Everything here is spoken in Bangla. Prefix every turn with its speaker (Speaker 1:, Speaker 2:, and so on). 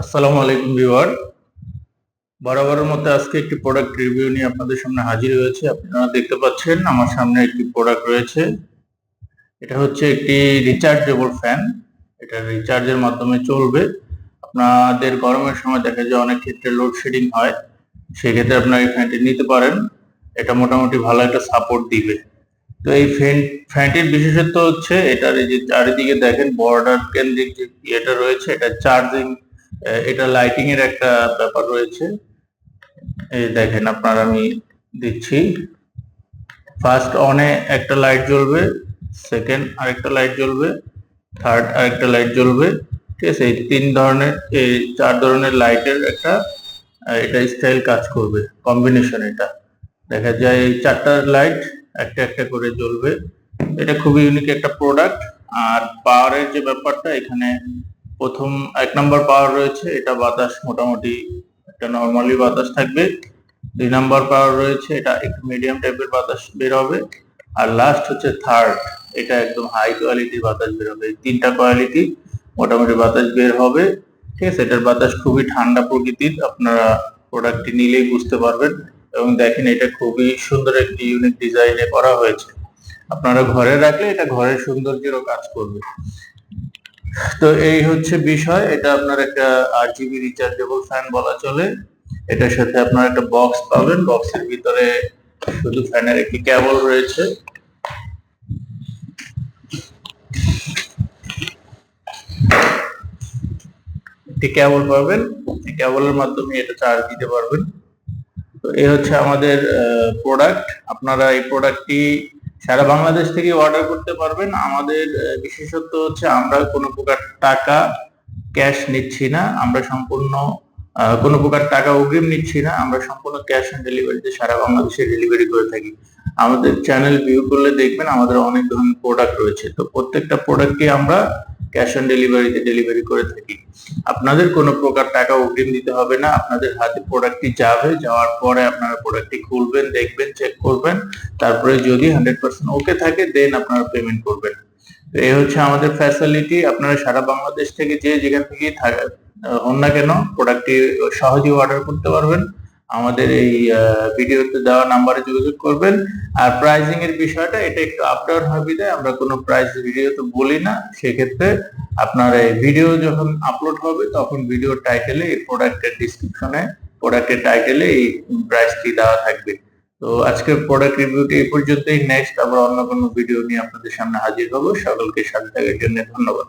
Speaker 1: আসসালামু আলাইকুম ভিউয়ার। বরাবরের মতো আজকে একটি প্রোডাক্ট রিভিউ নিয়ে আপনাদের সামনে হাজির হয়েছে। আপনারা দেখতে পাচ্ছেন আমার সামনে একটি প্রোডাক্ট রয়েছে। এটা হচ্ছে একটি রিচার্জেবল ফ্যান এটা রিচার্জের মাধ্যমে চলবে। আপনাদের গরমের সময় দেখা যায় অনেক ক্ষেত্রে লোডশেডিং হয়। সেক্ষেত্রে আপনারা এই ফ্যানটি নিতে পারেন। এটা মোটামুটি ভালো একটা সাপোর্ট দিবে। তো এই ফ্যান ফ্যানটির বিশেষত্ব হচ্ছে, এটার এই যে চারিদিকে দেখেন বর্ডার কেন্দ্রিক যে ইয়েটা রয়েছে, এটা চার্জিং এটা লাইটিং এর একটা ব্যাপার রয়েছে। এই দেখেন, আপনার আমি দিচ্ছি। ফার্স্ট অনে একটা লাইট জ্বলবে সেকেন্ড আরেকটা লাইট জ্বলবে থার্ড আরেকটা লাইট জ্বলবে। ঠিক আছে, এই তিন ধরনের, এই চার ধরনের লাইটের একটা এটা স্টাইল কাজ করবে কম্বিনেশন এটা। দেখা যায় এই চারটা লাইট একটা একটা করে জ্বলবে। এটা খুবই ইউনিক একটা প্রোডাক্ট আর পাওয়ারের যে ব্যাপারটা, এখানে প্রথম এক নম্বর পাওয়ার রয়েছে, এটা বাতাস মোটামুটি একটা নর্মালি বাতাস থাকবে। দুই নাম্বার পাওয়ার রয়েছে, এটা একটু মিডিয়াম টাইপের বাতাস বের হবে। আর লাস্ট হচ্ছে থার্ড এটা একদম হাই কোয়ালিটির বাতাস বের হবে। তিনটা কোয়ালিটি মোটামুটি বাতাস বের হবে। ঠিক আছে, এটার বাতাস খুবই ঠান্ডা প্রকৃতির, আপনারা প্রোডাক্টটি নিলেই বুঝতে পারবেন। এবং দেখেন, এটা খুবই সুন্দর একটি ইউনিক ডিজাইনে করা হয়েছে। আপনারা ঘরে রাখলে এটা ঘরের সৌন্দর্যেরও কাজ করবে। তো এই হচ্ছে বিষয়, এটা আপনার একটা আট জিবি রিচার্জেবল ফ্যান বলা চলে। এটার সাথে আপনার একটা বক্স পাবেন বক্সের ভিতরে শুধু ফ্যানের একটি কেবল রয়েছে। একটি কেবল পাবেন, এই কেবলের মাধ্যমে এটা চার্জ দিতে পারবেন। তো এই হচ্ছে আমাদের প্রোডাক্ট আপনারা এই প্রোডাক্টটি সারা বাংলাদেশ থেকে অর্ডার করতে পারবেন। আমাদের বিশেষত্ব হচ্ছে আমরা কোনো প্রকার টাকা ক্যাশ নিচ্ছি না। আমরা সম্পূর্ণ কোনো প্রকার টাকা অগ্রিম নিচ্ছি না। আমরা সম্পূর্ণ ক্যাশ অন ডেলিভারিতে সারা বাংলাদেশে ডেলিভারি করে থাকি। আমাদের চ্যানেল ভিউ করলে দেখবেন আমাদের অনেক ধরনের প্রোডাক্ট রয়েছে। তো প্রত্যেকটা প্রোডাক্টকে আমরা ক্যাশ অন ডেলিভারিতে ডেলিভারি করে থাকি। আপনাদের কোনো প্রকার টাকা অগ্রিম দিতে হবে না, আপনাদের হাতে প্রোডাক্টটি যাবে, যাওয়ার পরে আপনারা প্রোডাক্টটি খুলবেন, দেখবেন চেক করবেন, তারপরে যদি হান্ড্রেড পার্সেন্ট ওকে থাকে দেন আপনারা পেমেন্ট করবেন। তো এই হচ্ছে আমাদের ফ্যাসিলিটি আপনারা সারা বাংলাদেশ থেকে যে যেখান থেকে হন না কেন প্রোডাক্টটি সহজেই অর্ডার করতে পারবেন। আমাদের এই ভিডিওতে দেওয়া নাম্বারে যোগাযোগ করবেন। আর প্রাইসিং এর বিষয়টা, এটা একটু আপ ডাউন হবে দেয় আমরা কোনো প্রাইস ভিডিওতে বলি না। সেক্ষেত্রে আপনার এই ভিডিও যখন আপলোড হবে, তখন ভিডিও টাইটেলে এই প্রোডাক্টের ডিসক্রিপশনে প্রোডাক্টের টাইটেলে এই প্রাইসটি দেওয়া থাকবে। তো আজকের প্রোডাক্ট রিভিউটি এই পর্যন্তই। নেক্সট আবার অন্য কোনো ভিডিও নিয়ে আপনাদের সামনে হাজির হব। সকলকে সাথে থাকার জন্য ধন্যবাদ।